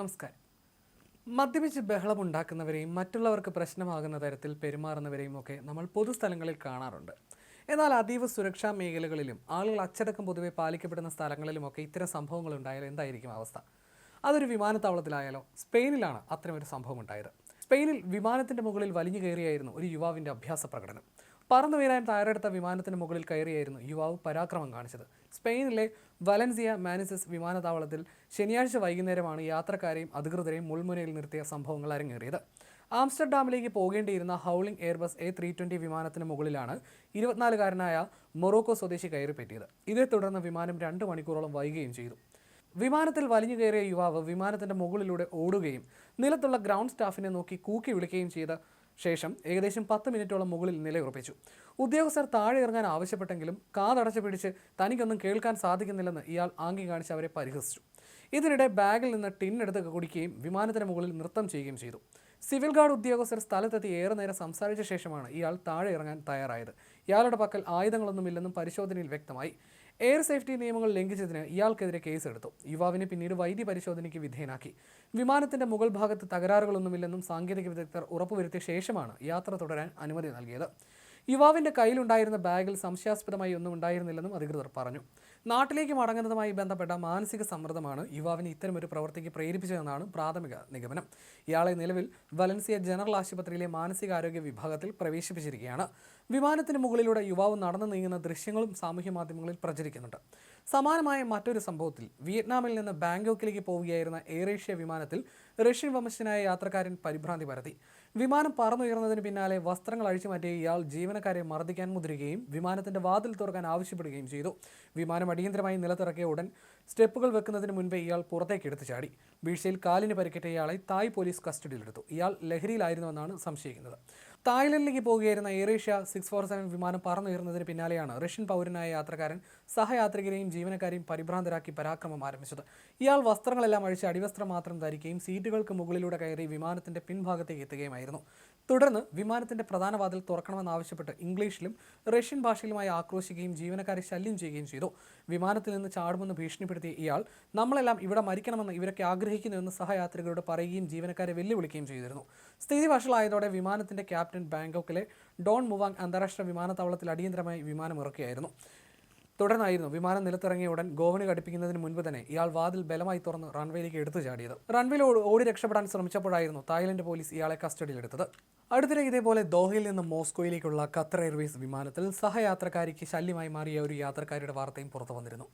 നമസ്കാരം. മദ്യപിച്ച് ബഹളമുണ്ടാക്കുന്നവരെയും മറ്റുള്ളവർക്ക് പ്രശ്നമാകുന്ന തരത്തിൽ പെരുമാറുന്നവരെയും ഒക്കെ നമ്മൾ പൊതുസ്ഥലങ്ങളിൽ കാണാറുണ്ട്. എന്നാൽ അതീവ സുരക്ഷാ മേഖലകളിലും ആളുകൾ അച്ചടക്കം പൊതുവെ പാലിക്കപ്പെടുന്ന സ്ഥലങ്ങളിലുമൊക്കെ ഇത്തരം സംഭവങ്ങൾ ഉണ്ടായാൽ എന്തായിരിക്കും അവസ്ഥ? അതൊരു വിമാനത്താവളത്തിലായാലോ? സ്പെയിനിലാണ് അത്തരമൊരു സംഭവം ഉണ്ടായത്. സ്പെയിനിൽ വിമാനത്തിന്റെ മുകളിൽ വലിഞ്ഞു കയറിയായിരുന്നു ഒരു യുവാവിന്റെ അഭ്യാസ പ്രകടനം. പറന്നു വീഴാൻ തയ്യാറെടുത്ത വിമാനത്തിന് മുകളിൽ കയറിയായിരുന്നു യുവാവ് പരാക്രമം കാണിച്ചത്. സ്പെയിനിലെ വലൻസിയ മാനിസസ് വിമാനത്താവളത്തിൽ ശനിയാഴ്ച വൈകുന്നേരമാണ് യാത്രക്കാരെയും അധികൃതരെയും മുൾമുനയിൽ നിർത്തിയ സംഭവങ്ങൾ അരങ്ങേറിയത്. ആംസ്റ്റർഡാമിലേക്ക് പോകേണ്ടിയിരുന്ന ഹൗളിംഗ് എയർബസ് എ ത്രീ ട്വന്റി വിമാനത്തിന് മുകളിലാണ് ഇരുപത്തിനാലുകാരനായ മൊറോക്കോ സ്വദേശി കയറിപ്പറ്റിയത് ഇതേ തുടർന്ന് വിമാനം രണ്ട് മണിക്കൂറോളം വൈകുകയും ചെയ്തു. വിമാനത്തിൽ വലിഞ്ഞു കയറിയ യുവാവ് വിമാനത്തിന്റെ മുകളിലൂടെ ഓടുകയും നിലത്തുള്ള ഗ്രൗണ്ട് സ്റ്റാഫിനെ നോക്കി കൂക്കി വിളിക്കുകയും ചെയ്ത ശേഷം ഏകദേശം പത്ത് മിനിറ്റോളം മുകളിൽ നിലയുറപ്പിച്ചു. ഉദ്യോഗസ്ഥർ താഴെ ഇറങ്ങാൻ ആവശ്യപ്പെട്ടെങ്കിലും കാതടച്ചു പിടിച്ച് തനിക്കൊന്നും കേൾക്കാൻ സാധിക്കുന്നില്ലെന്ന് ഇയാൾ ആംഗ്യം കാണിച്ച് അവരെ പരിഹസിച്ചു. ഇതിനിടെ ബാഗിൽ നിന്ന് ടിന്നെടുത്ത് കുടിക്കുകയും വിമാനത്തിന് മുകളിൽ നൃത്തം ചെയ്യുകയും ചെയ്തു. സിവിൽ ഗാർഡ് ഉദ്യോഗസ്ഥർ സ്ഥലത്തെത്തി ഏറെ നേരം സംസാരിച്ച ശേഷമാണ് ഇയാൾ താഴെ ഇറങ്ങാൻ തയ്യാറായത്. ഇയാളുടെ പക്കൽ ആയുധങ്ങളൊന്നുമില്ലെന്നും പരിശോധനയിൽ വ്യക്തമായി. എയർ സേഫ്റ്റി നിയമങ്ങൾ ലംഘിച്ചതിന് ഇയാൾക്കെതിരെ കേസെടുത്തു. യുവാവിനെ പിന്നീട് വൈദ്യ പരിശോധനയ്ക്ക് വിധേയനാക്കി. വിമാനത്തിന്റെ മുകൾ ഭാഗത്ത് തകരാറുകളൊന്നുമില്ലെന്നും സാങ്കേതിക വിദഗ്ധർ ഉറപ്പുവരുത്തിയ ശേഷമാണ് യാത്ര തുടരാൻ അനുമതി നൽകിയത്. യുവാവിന്റെ കയ്യിലുണ്ടായിരുന്ന ബാഗിൽ സംശയാസ്പദമായി ഒന്നും ഉണ്ടായിരുന്നില്ലെന്നും അധികൃതർ പറഞ്ഞു. നാട്ടിലേക്ക് മടങ്ങുന്നതുമായി ബന്ധപ്പെട്ട മാനസിക സമ്മർദ്ദമാണ് യുവാവിനെ ഇത്തരമൊരു പ്രവൃത്തിക്ക് പ്രേരിപ്പിച്ചതെന്നാണ് പ്രാഥമിക നിഗമനം. ഇയാളെ നിലവിൽ വലൻസിയ ജനറൽ ആശുപത്രിയിലെ മാനസികാരോഗ്യ വിഭാഗത്തിൽ പ്രവേശിപ്പിച്ചിരിക്കുകയാണ്. വിമാനത്തിന് മുകളിലൂടെ യുവാവ് നടന്നു നീങ്ങുന്ന ദൃശ്യങ്ങളും സാമൂഹ്യ മാധ്യമങ്ങളിൽ പ്രചരിക്കുന്നുണ്ട്. സമാനമായ മറ്റൊരു സംഭവത്തിൽ വിയറ്റ്നാമിൽ നിന്ന് ബാങ്കോക്കിലേക്ക് പോവുകയായിരുന്ന എയർ ഏഷ്യ വിമാനത്തിൽ റഷ്യൻ വംശനായ യാത്രക്കാരൻ പരിഭ്രാന്തി പരത്തി. വിമാനം പറന്നുയർന്നതിന് പിന്നാലെ വസ്ത്രങ്ങൾ അഴിച്ചുമാറ്റിയ ഇയാൾ ജീവനക്കാരെ മർദ്ദിക്കാൻ മുതിരുകയും വിമാനത്തിന്റെ വാതിൽ തുറക്കാൻ ആവശ്യപ്പെടുകയും ചെയ്തു. വിമാനം അടിയന്തരമായി നിലത്തിറക്കിയ ഉടൻ സ്റ്റെപ്പുകൾ വെക്കുന്നതിന് മുൻപേ ഇയാൾ പുറത്തേക്ക് എടുത്തു ചാടി. വീഴ്ചയിൽ കാലിന് പരിക്കേറ്റ ഇയാളെ തായ് പോലീസ് കസ്റ്റഡിയിലെടുത്തു. ഇയാൾ ലഹരിയിലായിരുന്നുവെന്നാണ് സംശയിക്കുന്നത്. തായ്ലൻഡിലേക്ക് പോകുകയായിരുന്ന എയറേഷ്യ സിക്സ് ഫോർ സെവൻ വിമാനം പറന്നുയർന്നതിന് പിന്നാലെയാണ് റഷ്യൻ പൗരനായ യാത്രക്കാരൻ സഹയാത്രികരെയും ജീവനക്കാരെയും പരിഭ്രാന്തരാക്കി പരാക്രമം ആരംഭിച്ചത്. ഇയാൾ വസ്ത്രങ്ങളെല്ലാം അഴിച്ച് അടിവസ്ത്രം മാത്രം ധരിക്കുകയും സീറ്റുകൾക്ക് മുകളിലൂടെ കയറി വിമാനത്തിന്റെ പിൻഭാഗത്തേക്ക് എത്തുകയുമായിരുന്നു. തുടർന്ന് വിമാനത്തിന്റെ പ്രധാന വാതിൽ തുറക്കണമെന്നാവശ്യപ്പെട്ട് ഇംഗ്ലീഷിലും റഷ്യൻ ഭാഷയിലുമായി ആക്രോശിക്കുകയും ജീവനക്കാരെ ശല്യം ചെയ്യുകയും ചെയ്തു. വിമാനത്തിൽ നിന്ന് ചാടുമെന്ന് ഭീഷണിപ്പെടുത്തിയ ഇയാൾ നമ്മളെല്ലാം ഇവിടെ മരിക്കണമെന്ന് ഇവരൊക്കെ ആഗ്രഹിക്കുന്നുവെന്ന് സഹയാത്രികരോട് പറയുകയും ജീവനക്കാരെ വെല്ലുവിളിക്കുകയും ചെയ്തിരുന്നു. സ്ഥിതി വഷളായതോടെ വിമാനത്തിന്റെ ബാങ്കോക്കിലെ ഡോൺ മുവാങ് അന്താരാഷ്ട്ര വിമാനത്താവളത്തിൽ അടിയന്തരമായി വിമാനം ഇറക്കുകയായിരുന്നു. തുടർന്നായിരുന്നു വിമാനം നിലത്തിറങ്ങിയ ഉടൻ ഗോവനെ ഘടിപ്പിക്കുന്നതിന് മുൻപ് തന്നെ ഇയാൾ വാതിൽ ബലമായി തുറന്ന് റൺവേയിലേക്ക് എടുത്തു ചാടിയത്. റൺവേയിൽ ഓടി രക്ഷപ്പെടാൻ ശ്രമിച്ചപ്പോഴായിരുന്നു തായ്ലൻഡ് പോലീസ് ഇയാളെ കസ്റ്റഡിയിലെടുത്തത്. അടുത്തിടെ ഇതേപോലെ ദോഹയിൽ നിന്ന് മോസ്കോയിലേക്കുള്ള ഖത്തർ എയർവേസ് വിമാനത്തിൽ സഹയാത്രക്കാരിക്ക് ശല്യമായി മാറിയ ഒരു യാത്രക്കാരിയുടെ വാർത്തയും പുറത്തു വന്നിരുന്നു.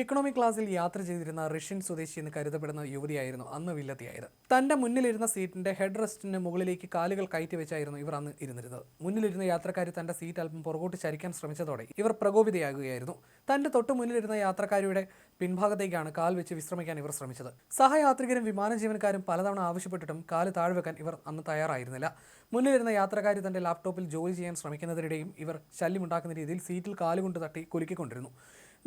ഇക്കണോമി ക്ലാസ്സിൽ യാത്ര ചെയ്തിരുന്ന റഷ്യൻ സ്വദേശി എന്ന് കരുതപ്പെടുന്ന യുവതിയായിരുന്നു അന്ന് വില്ലത്തിയായത്. തന്റെ മുന്നിലിരുന്ന സീറ്റിന്റെ ഹെഡ് റെസ്റ്റിന് മുകളിലേക്ക് കാലുകൾ കയറ്റി വെച്ചായിരുന്നു ഇവർ അന്ന് ഇരുന്നിരുന്നത്. മുന്നിലിരുന്ന യാത്രക്കാരി തന്റെ സീറ്റ് അല്പം പുറകോട്ട് ചരിക്കാൻ ശ്രമിച്ചതോടെ ഇവർ പ്രകോപിതയാകുകയായിരുന്നു. തന്റെ തൊട്ടു മുന്നിലിരുന്ന യാത്രക്കാരിയുടെ പിൻഭാഗത്തേക്കാണ് കാൽ വെച്ച് വിശ്രമിക്കാൻ ഇവർ ശ്രമിച്ചത്. സഹയാത്രികരും വിമാന ജീവനക്കാരും പലതവണ ആവശ്യപ്പെട്ടിട്ടും കാൽ താഴ്വെക്കാൻ ഇവർ അന്ന് തയ്യാറായിരുന്നില്ല. മുന്നിലിരുന്ന യാത്രക്കാരി തന്റെ ലാപ്ടോപ്പിൽ ജോലി ചെയ്യാൻ ശ്രമിക്കുന്നതിനിടെയും ഇവർ ശല്യമുണ്ടാക്കുന്ന രീതിയിൽ സീറ്റിൽ കാലുകൊണ്ട് തട്ടി കുലുക്കിക്കൊണ്ടിരുന്നു.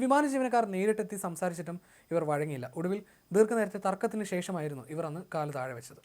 വിമാന ജീവനക്കാർ നേരിട്ടെത്തി സംസാരിച്ചിട്ടും ഇവർ വഴങ്ങിയില്ല. ഒടുവിൽ ദീർഘനേരത്തെ തർക്കത്തിന് ശേഷമായിരുന്നു ഇവർ അന്ന് കാൽ താഴെ വെച്ചത്.